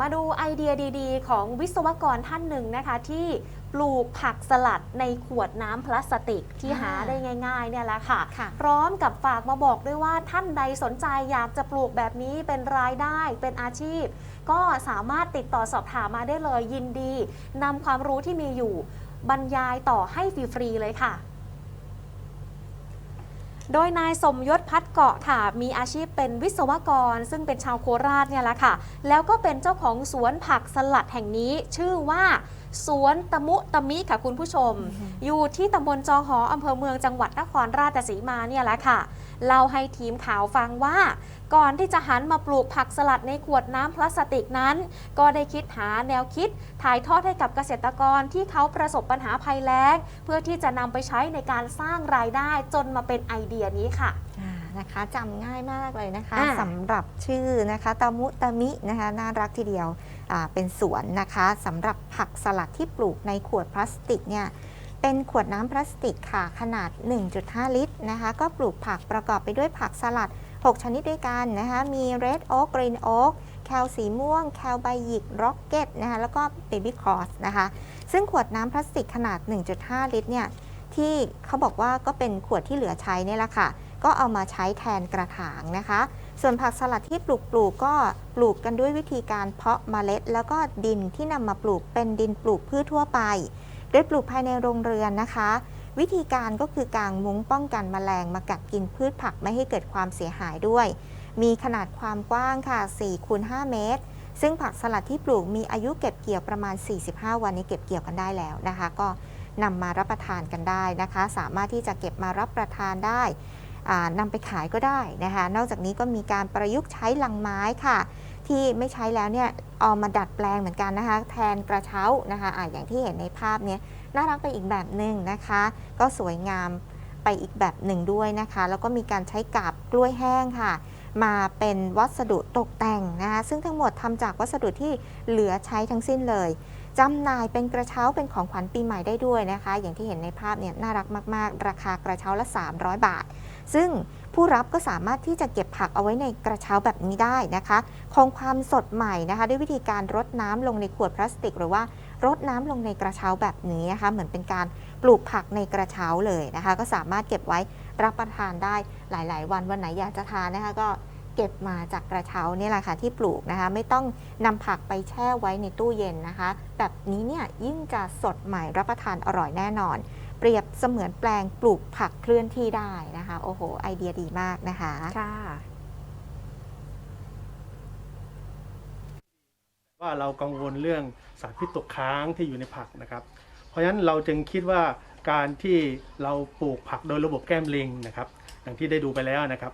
มาดูไอเดียดีๆ ของวิศวกรท่านหนึ่งนะคะ ที่ปลูกผักสลัดในขวดน้ำพลาสติกที่อ่าหาได้ง่ายๆเนี่ยแหละค่ะ ค่ะพร้อมกับฝากมาบอกด้วยว่าท่านใดสนใจอยากจะปลูกแบบนี้เป็นรายได้เป็นอาชีพ ก็สามารถติดต่อสอบถามมาได้เลยยินดีนำความรู้ที่มีอยู่บรรยายต่อให้ฟรีๆเลยค่ะ โดยนายสมยศพัดเกาะค่ะ มีอาชีพเป็นวิศวกร ซึ่งเป็นชาวโคราชเนี่ยแหละค่ะ แล้วก็เป็นเจ้าของสวนผักสลัดแห่งนี้ชื่อว่า สวนตะมุตะมิค่ะคุณผู้ชม อยู่ที่ตำบลจอหออำเภอเมืองจังหวัดนครราชสีมาเนี่ยแหละค่ะ เล่าให้ทีมข่าวฟังว่า ก่อนที่จะหันมาปลูกผักสลัดในขวดน้ำพลาสติกนั้น ก็ได้คิดหาแนวคิด ถ่ายทอดให้กับเกษตรกรที่เขาประสบปัญหาภัยแล้ง เพื่อที่จะนำไปใช้ในการสร้างรายได้จนมาเป็นไอเดียนี้ค่ะอ่า นะคะจำง่ายมากเลยนะคะอ่า สำหรับชื่อนะคะตะมุตะมินะคะน่ารักทีเดียวอ่าเป็นสวนนะคะสำหรับผักสลัดที่ปลูกในขวดพลาสติกเนี่ยเป็นขวดน้ำพลาสติกค่ะขนาด 1.5 ลิตรนะคะก็ปลูกผักประกอบไปด้วยผักสลัด 6 ชนิดด้วยกันนะคะมี red oak green oak แคลสีม่วง แคลใบหยิก ร็อกเก็ตนะคะแล้วก็ baby cross นะคะซึ่งขวดน้ำพลาสติกขนาด 1.5 ลิตรเนี่ย ที่เขาบอกว่าก็เป็นขวดที่เหลือใช้เนี่ยแหละค่ะ ก็เอามาใช้แทนกระถางนะคะ ส่วนผักสลัดที่ปลูกปลูกก็ปลูกกันด้วยวิธีการเพาะเมล็ด แล้วก็ดินที่นำมาปลูกเป็นดินปลูกพืชทั่วไป โดยปลูกภายในโรงเรือนนะคะ วิธีการก็คือกางมุ้งป้องกันแมลงมากัดกินพืชผักไม่ให้เกิดความเสียหายด้วย มีขนาดความกว้างค่ะ4คูณ5เมตรซึ่งผักสลัดที่ปลูกมีอายุเก็บเกี่ยวประมาณ 45 วันนี้เก็บเกี่ยวกันได้แล้วนะคะ ก็นำมารับประทานกันได้นะคะ สามารถที่จะเก็บมารับประทานได้ นำไปขายก็ได้นะคะ นอกจากนี้ก็มีการประยุกต์ใช้ลังไม้ค่ะ ที่ไม่ใช้แล้วเนี่ยเอามาดัดแปลงเหมือนกันนะคะ แทนกระเช้านะคะอะอย่างที่เห็นในภาพเนี้ยน่ารักไปอีกแบบหนึ่งนะคะ ก็สวยงามไปอีกแบบหนึ่งด้วยนะคะ แล้วก็มีการใช้กาบกล้วยแห้งค่ะ มาเป็นวัสดุตกแต่งนะคะซึ่งทั้งหมดทำจากวัสดุที่เหลือใช้ทั้งสิ้นเลยจำหน่ายเป็นกระเช้าเป็นของขวัญปีใหม่ได้ด้วยนะคะ อย่างที่เห็นในภาพเนี่ยน่ารักมาก ๆ ราคากระเช้าละ 300 บาท ซึ่งผู้รับก็สามารถที่จะเก็บผักเอาไว้ในกระเช้าแบบนี้ได้นะคะ คงความสดใหม่นะคะ ด้วยวิธีการรดน้ำลงในขวดพลาสติก หรือว่ารดน้ำลงในกระเช้าแบบนี้นะคะ เหมือนเป็นการปลูกผักในกระเช้าเลยนะคะ ก็สามารถเก็บไว้รับประทานได้หลาย ๆ วันวันไหนอยากจะทานนะคะก็เก็บมาจากกระเช้านี่แหละค่ะที่ปลูกนะคะ ไม่ต้องนำผักไปแช่ไว้ในตู้เย็นนะคะ แบบนี้เนี่ยยิ่งจะสดใหม่รับประทานอร่อยแน่นอน เปรียบเสมือนแปลงปลูกผักเคลื่อนที่ได้นะคะ โอ้โห ไอเดียดีมากนะคะ ค่ะ ว่าเรากังวลเรื่องสารพิษตกค้างที่อยู่ในผักนะครับ เพราะฉะนั้นเราจึงคิดว่าการที่เราปลูกผักโดยระบบแก้มลิงนะครับอย่างที่ได้ดูไปแล้วนะครับ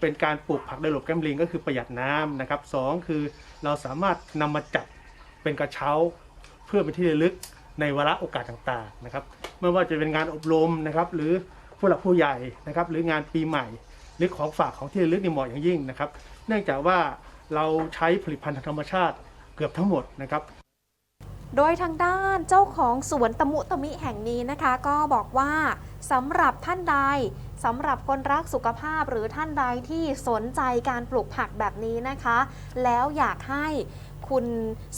เป็นการปลูกผักโดยระบบแก้มลิงก็คือประหยัดน้ำนะครับสองคือเราสามารถนำมาจัดเป็นกระเช้าเพื่อเป็นที่ระลึก ในวาระโอกาสต่างๆนะครับไม่ว่าจะเป็นงานอบรมนะครับ หรือผู้หลักผู้ใหญ่นะครับ หรืองานปีใหม่ หรือของฝากของที่ระลึกในเหมาะอย่างยิ่งนะครับ เนื่องจากว่าเราใช้ผลิตภัณฑ์ทางธรรมชาติเกือบทั้งหมดนะครับโดยทางด้านเจ้าของสวนตะมุตะมิแห่งนี้นะคะ ก็บอกว่าสำหรับท่านใดสำหรับคนรักสุขภาพหรือท่านใดที่สนใจการปลูกผักแบบนี้นะคะ แล้วอยากให้ คุณ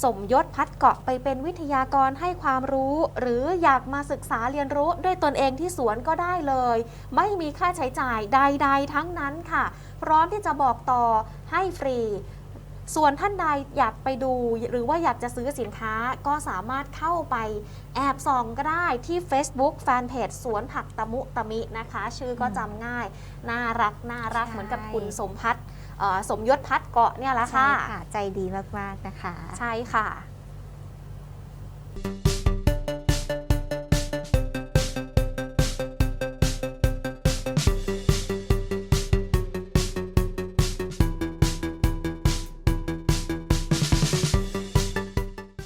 สมยศพัดเกาะไปเป็นวิทยากรให้ความรู้ หรืออยากมาศึกษาเรียนรู้ด้วยตนเองที่สวนก็ได้เลย ไม่มีค่าใช้จ่ายใด ๆ ทั้งนั้นค่ะ พร้อมที่จะบอกต่อให้ฟรีส่วนท่านใดอยากไปดูหรือว่าอยากจะซื้อสินค้าก็สามารถเข้าไปแอบส่องก็ได้ที่ Facebook Fanpage สวนผักตะมุตะมินะคะ ชื่อก็จำง่าย น่ารักน่ารักใช่เหมือนกับคุณสมพัฒน์เอ่อ สมยศพัฒน์เกาะเนี่ยแหละใช่ค่ะค่ะ ใจดีมากๆนะคะ ใช่ค่ะ